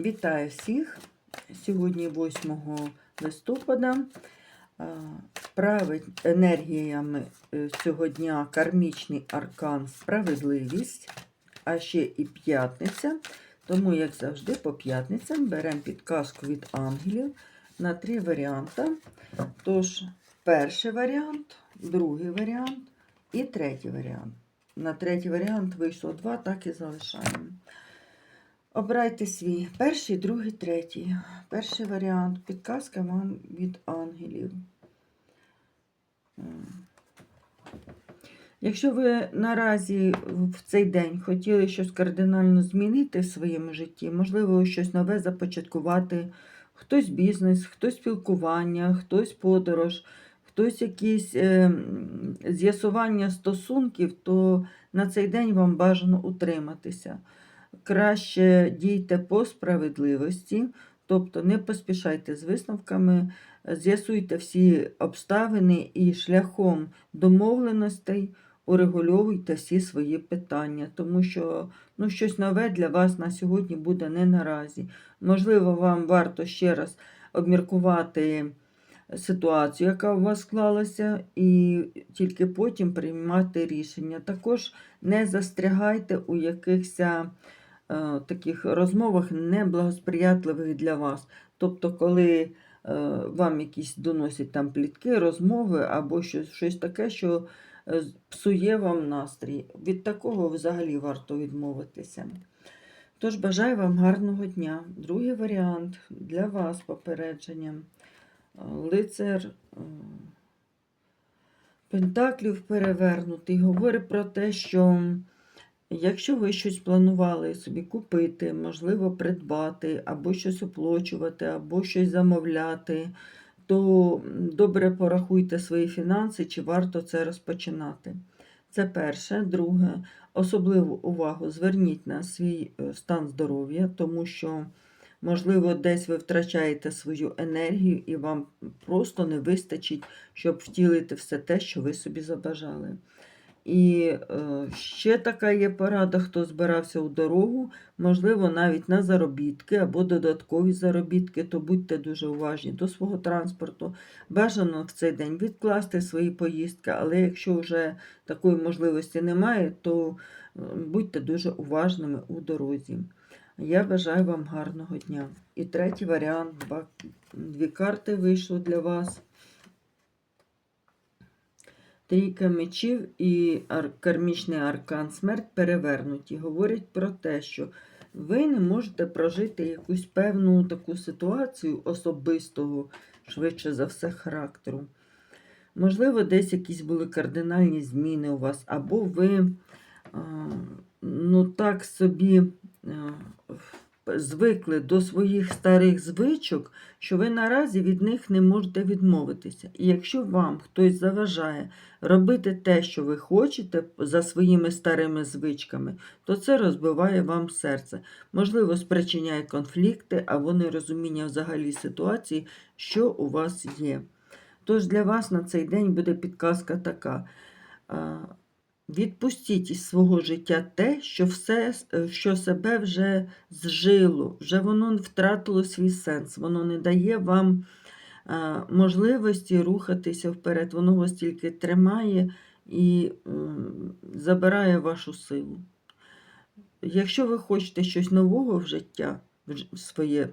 Вітаю всіх! Сьогодні 8 листопада. Править енергіями е, цього дня кармічний аркан справедливість, а ще і п'ятниця. Тому, як завжди, по п'ятницям беремо підказку від ангелів на три варіанти. Тож, перший варіант, другий варіант і третій варіант. На третій варіант вийшло два, так і залишаємо. Обирайте свій перший, другий, третій. Перший варіант. Підказка вам від ангелів. Якщо ви наразі в цей день хотіли щось кардинально змінити в своєму житті, можливо, щось нове започаткувати, хтось бізнес, хтось спілкування, хтось подорож, хтось якісь е, з'ясування стосунків, то на цей день вам бажано утриматися краще дійте по справедливості, тобто не поспішайте з висновками, з'ясуйте всі обставини і шляхом домовленостей урегульовуйте всі свої питання, тому що ну, щось нове для вас на сьогодні буде не наразі. Можливо, вам варто ще раз обміркувати ситуацію, яка у вас склалася, і тільки потім приймати рішення. Також не застрягайте у якихось таких розмовах неблагосприятливих для вас. Тобто, коли е, вам якісь доносять там плітки, розмови або щось, щось таке, що е, псує вам настрій. Від такого взагалі варто відмовитися. Тож бажаю вам гарного дня. Другий варіант для вас попередження. Е, Лицар е, Пентаклів перевернутий говорить про те, що якщо ви щось планували собі купити, можливо, придбати, або щось оплачувати, або щось замовляти, то добре порахуйте свої фінанси, чи варто це розпочинати. Це перше. Друге, особливу увагу зверніть на свій е, стан здоров'я, тому що, можливо, десь ви втрачаєте свою енергію і вам просто не вистачить, щоб втілити все те, що ви собі забажали. І е, ще така є порада, хто збирався у дорогу, можливо, навіть на заробітки або додаткові заробітки, то будьте дуже уважні до свого транспорту. Бажано в цей день відкласти свої поїздки, але якщо вже такої можливості немає, то е, будьте дуже уважними у дорозі. Я бажаю вам гарного дня. І третій варіант, дві карти вийшло для вас. Трійка мечів і ар- кармічний аркан смерть перевернуті. Говорять про те, що ви не можете прожити якусь певну таку ситуацію особистого, швидше за все, характеру. Можливо, десь якісь були кардинальні зміни у вас, або ви ну, так собі звикли до своїх старих звичок, що ви наразі від них не можете відмовитися. І якщо вам хтось заважає робити те, що ви хочете за своїми старими звичками, то це розбиває вам серце. Можливо, спричиняє конфлікти або нерозуміння взагалі ситуації, що у вас є. Тож для вас на цей день буде підказка така. Відпустіть із свого життя те, що все, е, що себе вже зжило, вже воно втратило свій сенс, воно не дає вам е, можливості рухатися вперед, воно вас тільки тримає і забирає вашу силу. Якщо ви хочете щось нового в життя своє,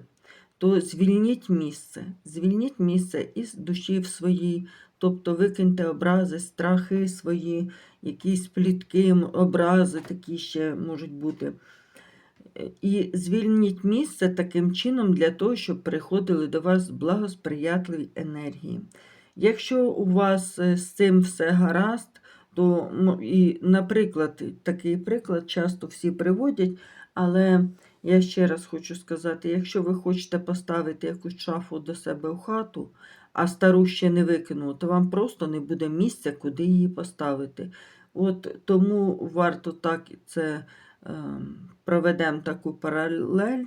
то звільніть місце, звільніть місце із душі в своїй, тобто викиньте образи, страхи свої, якісь плітки, образи такі ще можуть бути. І звільніть місце таким чином для того, щоб приходили до вас благосприятливі енергії. Якщо у вас е, з цим все гаразд, то і, наприклад, такий приклад часто всі приводять, але я ще раз хочу сказати: якщо ви хочете поставити якусь шафу до себе в хату, а стару ще не викинули, то вам просто не буде місця, куди її поставити. От тому варто так це ем, проведемо таку паралель,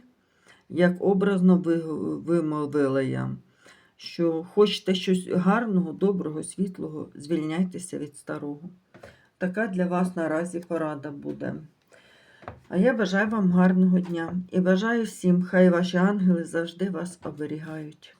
як образно вимовила я, що хочете щось гарного, доброго, світлого, звільняйтеся від старого. Така для вас наразі порада буде. А я бажаю вам гарного дня і бажаю всім, хай ваші ангели завжди вас оберігають.